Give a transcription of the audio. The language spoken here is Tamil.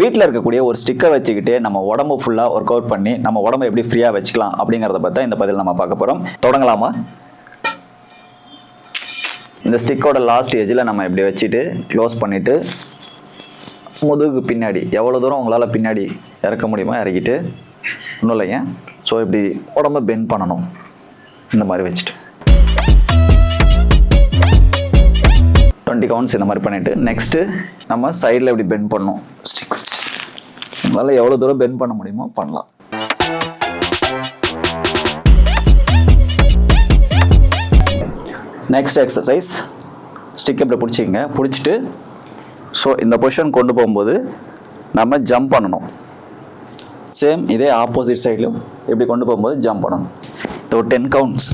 வீட்டில் இருக்கக்கூடிய ஒரு ஸ்டிக்கை வச்சுக்கிட்டு நம்ம உடம்பு ஃபுல்லாக ஒர்க் அவுட் பண்ணி நம்ம உடம்ப எப்படி ஃப்ரீயாக வச்சுக்கலாம் அப்படிங்கிறத பற்றி இந்த பதில் நம்ம பார்க்க போகிறோம் தொடங்கலாமா? இந்த ஸ்டிக்கோட லாஸ்ட் ஏஜில் நம்ம இப்படி வச்சுட்டு க்ளோஸ் பண்ணிவிட்டு முதுகு பின்னாடி எவ்வளோ தூரம் உங்களால் பின்னாடி இறக்க முடியுமோ இறக்கிட்டு ஒன்றும் இல்லைங்க ஸோ இப்படி உடம்ப பெண்ட் பண்ணணும். இந்த மாதிரி வச்சுட்டு. டுவெண்ட்டி கவுண்ட்ஸ் இந்த மாதிரி பண்ணிவிட்டு நெக்ஸ்ட்டு நம்ம சைடில் இப்படி பெண்ட் பண்ணணும். ஸ்டிக் உங்களால் எவ்வளோ தூரம் பென் பண்ண முடியுமோ பண்ணலாம். நெக்ஸ்ட் எக்ஸசைஸ் ஸ்டிக் இப்படி பிடிச்சிங்க பிடிச்சிட்டு ஸோ இந்த பொசிஷன் கொண்டு போகும்போது நம்ம ஜம்ப் பண்ணணும். சேம் இதே ஆப்போசிட் சைட்லையும் இப்படி கொண்டு போகும்போது ஜம்ப் பண்ணணும். Ten counts